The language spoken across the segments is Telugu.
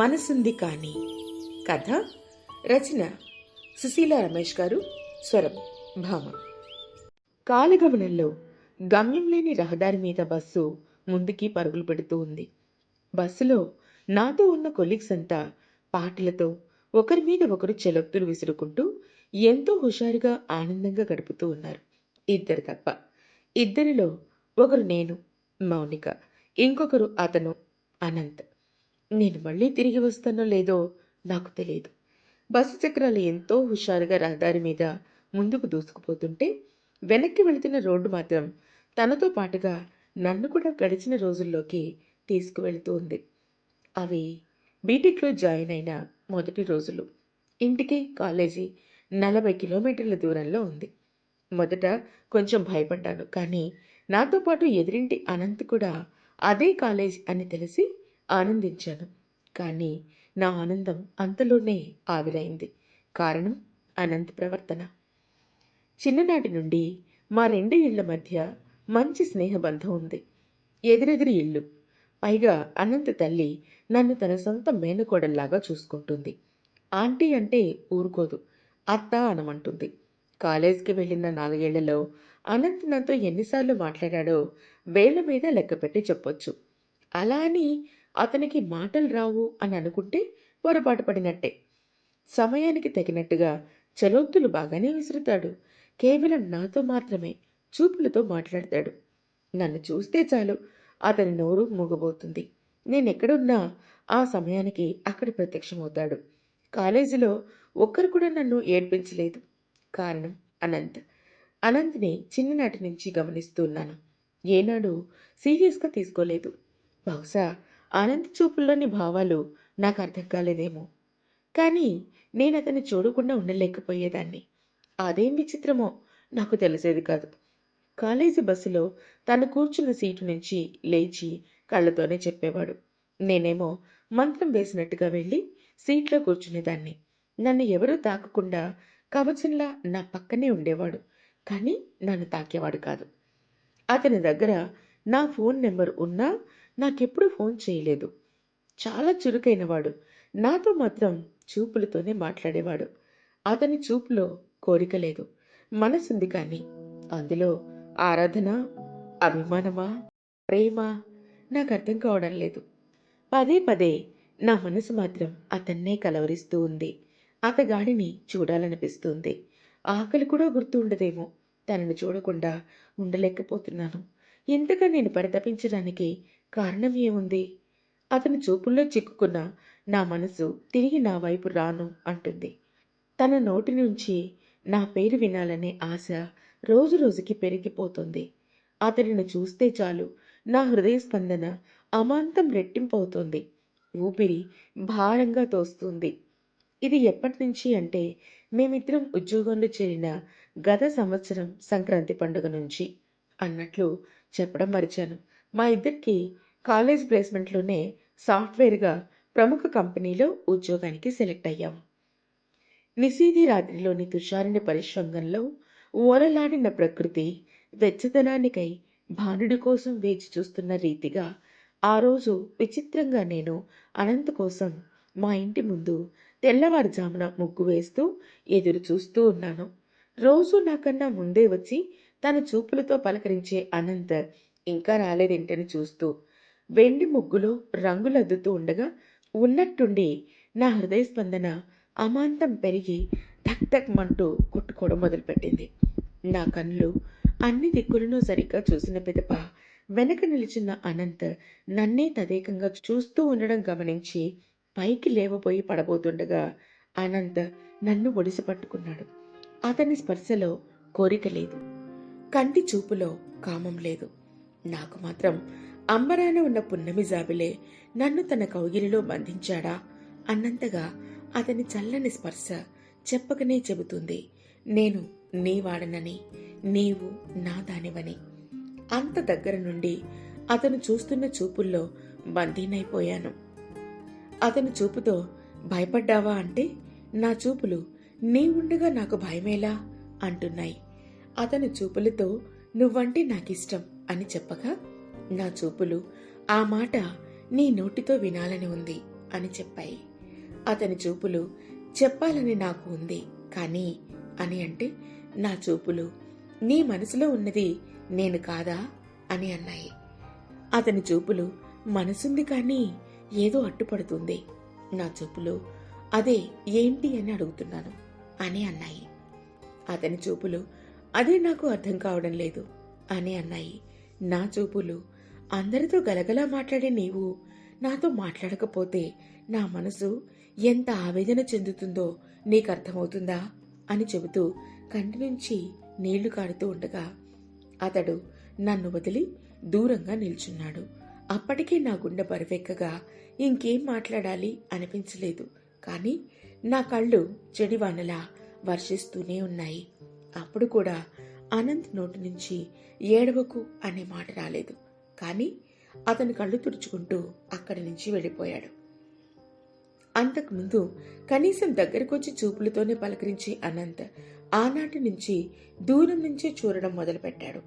మనసుంది కానీ. కథ రచన సుశీల రమేష్ గారు స్వరం భామ. కాలగమనంలో గమ్యం లేని రహదారి మీద బస్సు ముందుకి పరుగులు పెడుతూ ఉంది. బస్సులో నాతో ఉన్న కొలీగ్స్ అంతా పాటలతో ఒకరి మీద ఒకరు చెలొత్తులు విసురుకుంటూ ఎంతో హుషారుగా ఆనందంగా గడుపుతూ ఉన్నారు. ఇద్దరు తప్ప. ఇద్దరిలో ఒకరు నేను మౌనిక. ఇంకొకరు అతను అనంత్. నేను మళ్ళీ తిరిగి వస్తానో లేదో నాకు తెలియదు. బస్సు చక్రాలు ఎంతో హుషారుగా రహదారి మీద ముందుకు దూసుకుపోతుంటే వెనక్కి వెళుతున్న రోడ్డు మాత్రం తనతో పాటుగా నన్ను కూడా గడిచిన రోజుల్లోకి తీసుకువెళుతూ ఉంది. అవి బీటెక్లో జాయిన్ అయిన మొదటి రోజులు. ఇంటికి కాలేజీ నలభై కిలోమీటర్ల దూరంలో ఉంది. మొదట కొంచెం భయపడ్డాను కానీ నాతో పాటు ఎదురింటి అనంత్ కూడా అదే కాలేజ్ అని తెలిసి ఆనందించాను. కానీ నా ఆనందం అంతలోనే ఆవిరైంది. కారణం అనంత్ ప్రవర్తన. చిన్ననాటి నుండి మా రెండు ఇళ్ళ మధ్య మంచి స్నేహబంధం ఉంది. ఎదురెదురు ఇల్లు. పైగా అనంత్ తల్లి నన్ను తన సొంత మేనకోడల్లాగా చూసుకుంటుంది. ఆంటీ అంటే ఊరుకోదు. అత్త అనమంటుంది. కాలేజీకి వెళ్ళిన నాలుగేళ్ళలో అనంత్ నాతో ఎన్నిసార్లు మాట్లాడాడో వేల మీద లెక్కపెట్టి చెప్పొచ్చు. అలా అని అతనికి మాటలు రావు అని అనుకుంటే పొరపాటు పడినట్టే. సమయానికి తగినట్టుగా చలోక్తులు బాగానే విసురుతాడు. కేవలం నాతో మాత్రమే చూపులతో మాట్లాడతాడు. నన్ను చూస్తే చాలు. అతని నోరు మూగబోతుంది. నేను ఎక్కడున్నా ఆ సమయానికి అక్కడ ప్రత్యక్షమవుతాడు. కాలేజీలో ఒక్కరు కూడా నన్ను ఏడ్పించలేదు. కారణం అనంత్. అనంత్ని చిన్ననాటి నుంచి గమనిస్తున్నాను ఏనాడు సీరియస్గా తీసుకోలేదు. బహుశా అనంత్ చూపుల్లోని భావాలు నాకు అర్థం కాలేదేమో. కానీ నేను అతన్ని చూడకుండా ఉండలేకపోయేదాన్ని. అదేం విచిత్రమో నాకు తెలిసేది కాదు. కాలేజీ బస్సులో తను కూర్చున్న సీటు నుంచి లేచి కళ్ళతోనే చెప్పేవాడు. నేనేమో మంత్రం వేసినట్టుగా వెళ్ళి సీట్లో కూర్చునేదాన్ని. నన్ను ఎవరూ తాకకుండా కవచంలా నా పక్కనే ఉండేవాడు. కానీ నన్ను తాకేవాడు కాదు. అతని దగ్గర నా ఫోన్ నెంబర్ ఉన్నా నాకెప్పుడు ఫోన్ చేయలేదు. చాలా చురుకైనవాడు. నాతో మాత్రం చూపులతోనే మాట్లాడేవాడు. అతని చూపులో కోరిక లేదు. మనసుంది కానీ. అందులో ఆరాధన అభిమానమా ప్రేమ? నాకు అర్థం కావడం లేదు. పదే పదే నా మనసు మాత్రం అతన్నే కలవరిస్తూ ఉంది. అతగాడిని చూడాలనిపిస్తుంది. ఆకలి కూడా గుర్తు ఉండదేమో తనను చూడకుండా ఉండలేకపోతున్నాను. ఇంతగా నేను పరితపించడానికి కారణం ఏముంది? అతని చూపుల్లో చిక్కుకున్న నా మనసు తిరిగి నా వైపు రాను అంటుంది. తన నోటి నుంచి నా పేరు వినాలనే ఆశ రోజు రోజుకి పెరిగిపోతుంది. అతనిని చూస్తే చాలు నా హృదయ స్పందన అమాంతం రెట్టింపవుతుంది. ఊపిరి భారంగా తోస్తుంది. ఇది ఎప్పటి నుంచి అంటే మేమిద్దరం ఉద్యోగంలో చేరిన గత సంవత్సరం సంక్రాంతి పండుగ నుంచి అన్నట్లు చెప్పడం మరిచాను. మా ఇద్దరికి కాలేజ్ ప్లేస్మెంట్లోనే సాఫ్ట్వేర్గా ప్రముఖ కంపెనీలో ఉద్యోగానికి సెలెక్ట్ అయ్యాం. నిశీది రాత్రిలోని తుషారుని పరిశ్రంగంలో ఓరలాడిన ప్రకృతి వెచ్చదనానికై భానుడి కోసం వేచి చూస్తున్న రీతిగా ఆ రోజు విచిత్రంగా నేను అనంత్ కోసం మా ఇంటి ముందు తెల్లవారుజామున ముగ్గు వేస్తూ ఎదురు చూస్తూ ఉన్నాను. రోజు నాకన్నా ముందే వచ్చి తన చూపులతో పలకరించే అనంత్ ఇంకా రాలేదేంటని చూస్తూ వెండి ముగ్గులో రంగులద్దుతూ ఉండగా ఉన్నట్టుండి నా హృదయ స్పందన అమాంతం పెరిగి ధక్ ధక్ మంటూ కొట్టుకోవడం మొదలుపెట్టింది. నా కళ్ళు అన్ని దిక్కులను సరిగ్గా చూసిన పిదప వెనక నిలిచిన అనంత్ నన్నే తదేకంగా చూస్తూ ఉండడం గమనించి పైకి లేవబోయి పడబోతుండగా అనంత్ నన్ను ఒడిసి పట్టుకున్నాడు. అతని స్పర్శలో కోరిక లేదు. కంటి చూపులో కామం లేదు. నాకు మాత్రం అంబరాన ఉన్న పున్నమి జాబిలే నన్ను తన కౌగిలిలో బంధించాడా? అన్నంతగా అతని చల్లని స్పర్శ చెప్పకనే చెబుతుంది. నేను నీ వాడనని నీవు నా దానివని. అంత దగ్గర నుండి అతను చూస్తున్న చూపుల్లో బందీనైపోయాను అతని చూపుతో భయపడ్డావా అంటే నా చూపులు నీ ఉండగా నాకు భయమేలా? అంటున్నాయి. అతని చూపులతో నువ్వంటే నాకిష్టం. అని చెప్పగా నా చూపులు ఆ మాట నీ నోటితో వినాలని ఉంది అని చెప్పాయి. అతని చూపులు చెప్పాలని నాకు ఉంది కానీ అని అంటే నా చూపులు నీ మనసులో ఉన్నది నేను కాదా అని అన్నాయి. అతని చూపులు మనసుంది కానీ ఏదో అట్టుపడుతుంది నా చూపులు అదే ఏంటి అని అడుగుతున్నాను అని అన్నాయి. అతని చూపులు అదే నాకు అర్థం కావడం లేదు అని అన్నాయి. నా చూపులు అందరితో గలగలా మాట్లాడే నీవు నాతో మాట్లాడకపోతే నా మనసు ఎంత ఆవేదన చెందుతుందో నీకు అర్థమవుతుందా అని చెబుతూ కంటి నుంచి నీళ్ళు కారుతూ ఉండగా అతడు నన్ను వదిలి దూరంగా నిల్చున్నాడు. అప్పటికే నా గుండె బరువెక్కగా ఇంకేం మాట్లాడాలి అనిపించలేదు. కానీ నా కళ్ళు చెడివానలా వర్షిస్తూనే ఉన్నాయి. అప్పుడు కూడా అనంత్ నోటి నుంచి ఏడవకు అనే మాట రాలేదు. కానీ అతని కళ్ళు తుడుచుకుంటూ అక్కడి నుంచి వెళ్ళిపోయాడు. అంతకుముందు కనీసం దగ్గరకొచ్చి చూపులతోనే పలకరించి అనంత్ ఆనాటి నుంచి దూరం నుంచే చూడడం మొదలుపెట్టాడు.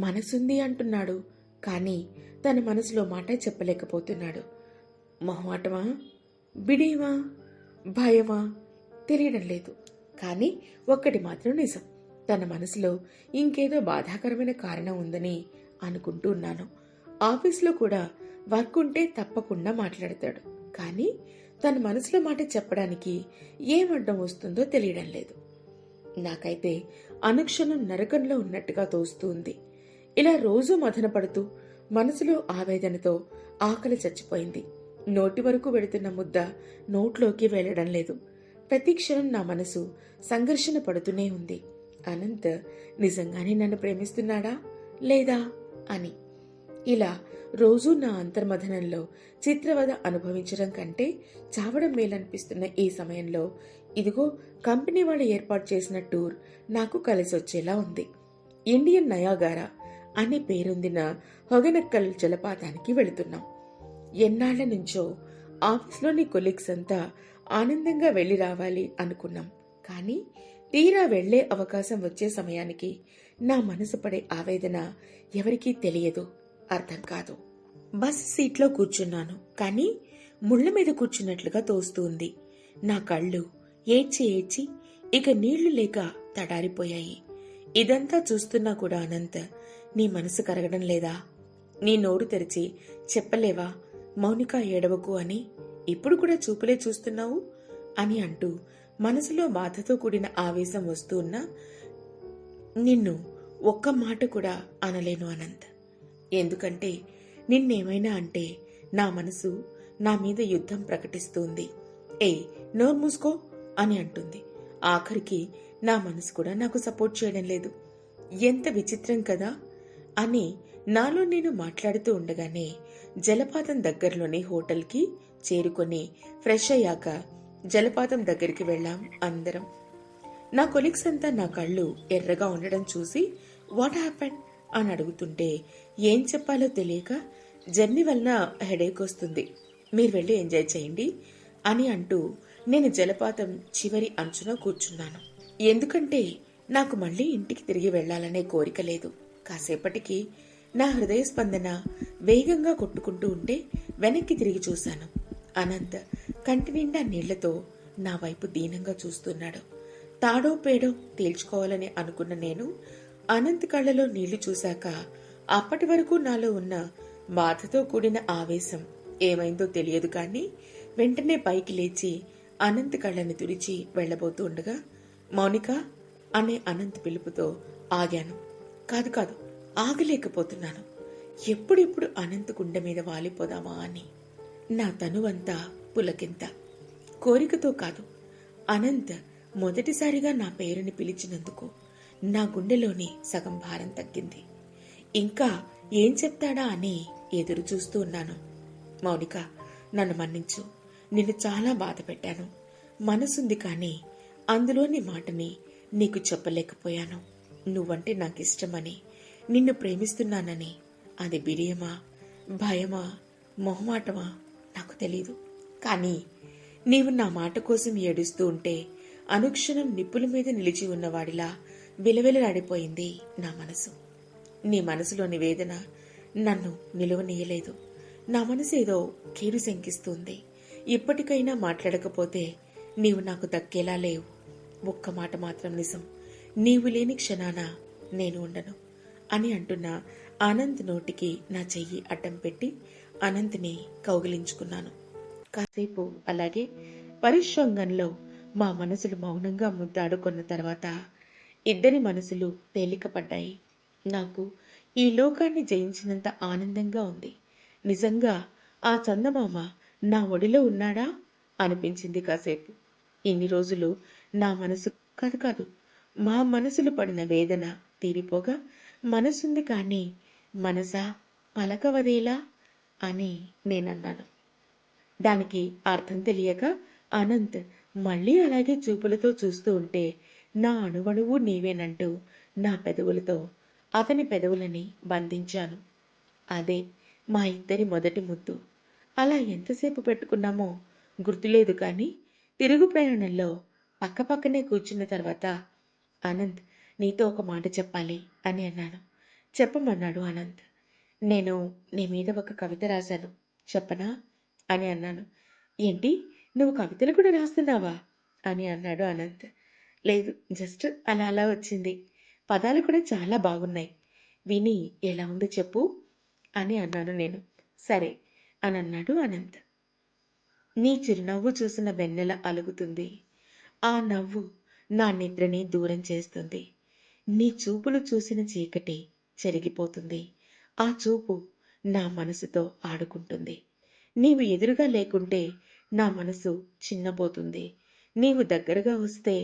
మనసుంది అంటున్నాడు కానీ తన మనసులో మాట చెప్పలేకపోతున్నాడు. మొహమాటమా? బిడియమా భయమా? తెలియడం లేదు. కానీ ఒక్కటి మాత్రం నిజం. తన మనసులో ఇంకేదో బాధాకరమైన కారణం ఉందని అనుకుంటూ ఉన్నాను. ఆఫీస్లో కూడా వర్క్ ఉంటే తప్పకుండా మాట్లాడతాడు. కానీ తన మనసులో మాట చెప్పడానికి ఏం అడ్డం వస్తుందో తెలియడం లేదు. నాకైతే అనుక్షణం నరకంలో ఉన్నట్టుగా తోస్తుంది ఇలా రోజూ మదన పడుతూ మనసులో ఆవేదనతో ఆకలి చచ్చిపోయింది. నోటి వరకు వెడుతున్న ముద్ద నోట్లోకి వెళ్ళడం లేదు. ప్రతి క్షణం నా మనసు సంఘర్షణ పడుతూనే ఉంది. అనంత్ నిజంగానే నన్ను ప్రేమిస్తున్నాడా లేదా అని. ఇలా రోజూ నా అంతర్మథనంలో చిత్రవద అనుభవించడం కంటే చావడం మేలనిపిస్తున్న ఈ సమయంలో ఇదిగో కంపెనీ వాళ్ళు ఏర్పాటు చేసిన టూర్ నాకు కలిసి వచ్చేలా ఉంది. ఇండియన్ నయాగారా అనే పేరొందిన హొగనక్కల్ జలపాతానికి వెళుతున్నాం. ఎన్నాళ్ళ నుంచో ఆఫీస్లోని కొలీగ్స్ అంతా ఆనందంగా వెళ్ళి రావాలి అనుకున్నాం. కానీ తీరా వెళ్ళే అవకాశం వచ్చే సమయానికి నా మనసు పడే ఆవేదన ఎవరికీ తెలియదు. అర్థం కాదు. బస్ సీట్లో కూర్చున్నాను. కానీ ముళ్ళ మీద కూర్చున్నట్లుగా తోస్తుంది. నా కళ్ళు ఏడ్చి ఏడ్చి ఇక నీళ్ళు లేక తడారిపోయాయి. ఇదంతా చూస్తున్నా కూడా అనంత్ నీ మనసు కరగడం లేదా? నీ నోరు తెరిచి చెప్పలేవా? మౌనిక ఏడవకు అని ఇప్పుడు కూడా చూపులే చూస్తున్నావు? అని అంటూ మనసులో బాధతో కూడిన ఆవేశం వస్తున్నా నిన్ను ఒక్క మాట కూడా అనలేను అనంత్. ఎందుకంటే నిన్నేమైనా అంటే నా మనసు నా మీద యుద్ధం ప్రకటిస్తుంది. ఏ నోరు మూసుకో అని అంటుంది. ఆఖరికి నా మనసు కూడా నాకు సపోర్ట్ చేయడం లేదు. ఎంత విచిత్రం కదా అని నాలో నేను మాట్లాడుతూ ఉండగానే జలపాతం దగ్గరలోని హోటల్కి చేరుకొని ఫ్రెష్ అయ్యాక జలపాతం దగ్గరికి వెళ్ళాం అందరం. నా కొలీగ్స్ అంతా నా కళ్ళు ఎర్రగా ఉండడం చూసి వాట్ హ్యాపెన్ అని అడుగుతుంటే ఏం చెప్పాలో తెలియక జర్నీ వలన హెడేక్ వస్తుంది. మీరు వెళ్ళి ఎంజాయ్ చేయండి అని అంటూ నేను జలపాతం చివరి అంచున కూర్చున్నాను. ఎందుకంటే నాకు మళ్ళీ ఇంటికి తిరిగి వెళ్ళాలనే కోరిక లేదు. కాసేపటికి నా హృదయ స్పందన వేగంగా కొట్టుకుంటూ ఉంటే వెనక్కి తిరిగి చూశాను. అనంత్ కంటి నిండా నీళ్ళతో నా వైపు దీనంగా చూస్తున్నాడు. తాడో పేడో తేల్చుకోవాలని అనుకున్న నేను అనంత్ కళ్ళలో నీళ్ళు చూశాక అప్పటి వరకు నాలో ఉన్న బాధతో కూడిన ఆవేశం ఏమైందో తెలియదు కానీ వెంటనే పైకి లేచి అనంత్ కళ్ళని తుడిచి వెళ్ళబోతూ ఉండగా మౌనిక అనే అనంత్ పిలుపుతో ఆగాను. కాదు కాదు ఆగలేకపోతున్నాను. ఎప్పుడెప్పుడు అనంత్ గుండె మీద వాలిపోదామా అని. నా తనువంతా పులకింత. కోరికతో కాదు అనంత్ మొదటిసారిగా నా పేరుని పిలిచినందుకు నా గుండెలోని సగం భారం తగ్గింది. ఇంకా ఏం చెప్తాడా అని ఎదురు చూస్తూ ఉన్నాను. మౌనిక నన్ను మన్నించు. నిన్ను చాలా బాధ పెట్టాను. మనసుంది కానీ అందులోని మాటని నీకు చెప్పలేకపోయాను. నువ్వంటే నాకు ఇష్టమని నిన్ను ప్రేమిస్తున్నానని. అది బిడియమా భయమా మొహమాటమా నాకు తెలీదు. కానీ నీవు నా మాట కోసం ఏడుస్తూ ఉంటే అనుక్షణం నిప్పుల మీద నిలిచి ఉన్నవాడిలా విలవిలలాడిపోయింది నా మనసు. నీ మనసులోని వేదన నన్ను నిలువనీయలేదు నా మనసు ఏదో కీరు శంకిస్తుంది. ఇప్పటికైనా మాట్లాడకపోతే నీవు నాకు దక్కేలా లేవు. ఒక్క మాట మాత్రం నిజం. నీవు లేని క్షణాన నేను ఉండను అని అంటున్న అనంత్ నోటికి నా చెయ్యి అడ్డం పెట్టి అనంత్ని కౌగిలించుకున్నాను. కాసేపు అలాగే పరిశ్రంగంలో మా మనసులు మౌనంగా ముద్దాడుకున్న తర్వాత ఇద్దరి మనసులు తేలికపడ్డాయి. నాకు ఈ లోకాన్ని జయించినంత ఆనందంగా ఉంది. నిజంగా ఆ చందమామ నా ఒడిలో ఉన్నాడా? అనిపించింది కాసేపు. ఇన్ని రోజులు నా మనసు కాదు కాదు మా మనసులు పడిన వేదన తీరిపోగా మనసుంది కానీ మనసా పలకవదేలా అని నేనన్నాను. దానికి అర్థం తెలియక అనంత్ మళ్ళీ అలాగే చూపులతో చూస్తూ ఉంటే నా అణువణువు నీవేనంటూ నా పెదవులతో అతని పెదవులని బంధించాను. అదే మా ఇద్దరి మొదటి ముద్దు. అలా ఎంతసేపు పెట్టుకున్నామో గుర్తులేదు కానీ తిరుగు ప్రయాణంలో పక్కపక్కనే కూర్చున్న తర్వాత అనంత్ నీతో ఒక మాట చెప్పాలి అని అన్నాను. చెప్పమన్నాడు అనంత్. నేను నీ మీద ఒక కవిత రాశాను. చెప్పనా? అని అన్నాను. ఏంటి? నువ్వు కవితలు కూడా రాస్తున్నావా? అని అన్నాడు అనంత్. లేదు జస్ట్ అలా అలా వచ్చింది. పదాలు కూడా చాలా బాగున్నాయి. విని ఎలా ఉంది చెప్పు అని అన్నాను నేను. సరే అని అన్నాడు అనంత్. నీ చిరునవ్వు చూసిన వెన్నెల అలుగుతుంది. ఆ నవ్వు నా నిద్రని దూరం చేస్తుంది. నీ చూపులు చూసిన చీకటి చెరిగిపోతుంది. ఆ చూపు నా మనసుతో ఆడుకుంటుంది. నీవు ఎదురుగా లేకుంటే నా మనసు చిన్నబోతుంది. నీవు దగ్గరగా వస్తే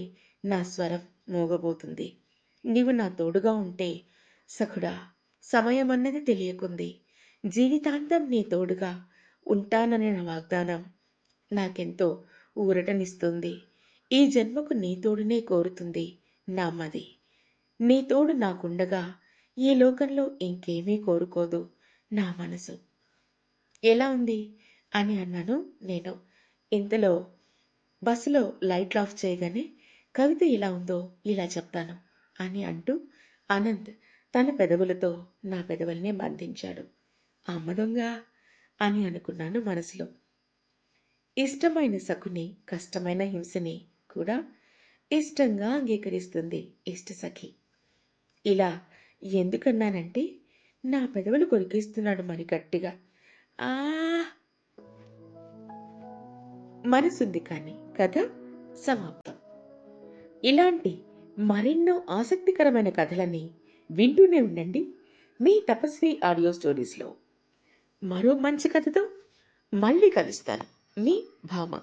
నా స్వరం మోగబోతుంది. నీవు నా తోడుగా ఉంటే సఖుడా సమయం అన్నది తెలియకుంది. జీవితాంతం నీ తోడుగా ఉంటాననే నా వాగ్దానం నాకెంతో ఊరటనిస్తుంది. ఈ జన్మకు నీ తోడునే కోరుతుంది నా మది నీ తోడు నాకుండగా ఈ లోకంలో ఇంకేమీ కోరుకోదు నా మనసు. ఎలా ఉంది? అని అన్నాను నేను. ఇంతలో బస్సులో లైట్లు ఆఫ్ చేయగానే కవిత ఇలా ఉందో ఇలా చెప్తాను అని అంటూ అనంత్ తన పెదవులతో నా పెదవుల్ని బంధించాడు. అమ్మ దొంగ అని అనుకున్నాను మనసులో. ఇష్టమైన సఖుని కష్టమైన హింసని కూడా ఇష్టంగా అంగీకరిస్తుంది ఇష్ట సఖి. ఇలా ఎందుకన్నానంటే నా పెదవులు కొరికిస్తున్నాడు మరి గట్టిగా. ఆ మనసుంది కానీ. కథ సమాప్తం. ఇలాంటి మరెన్నో ఆసక్తికరమైన కథలని వింటూనే ఉండండి. మీ తపస్వి ఆడియో స్టోరీస్లో. మరో మంచి కథతో మళ్ళీ కలుస్తాను. మీ భామ.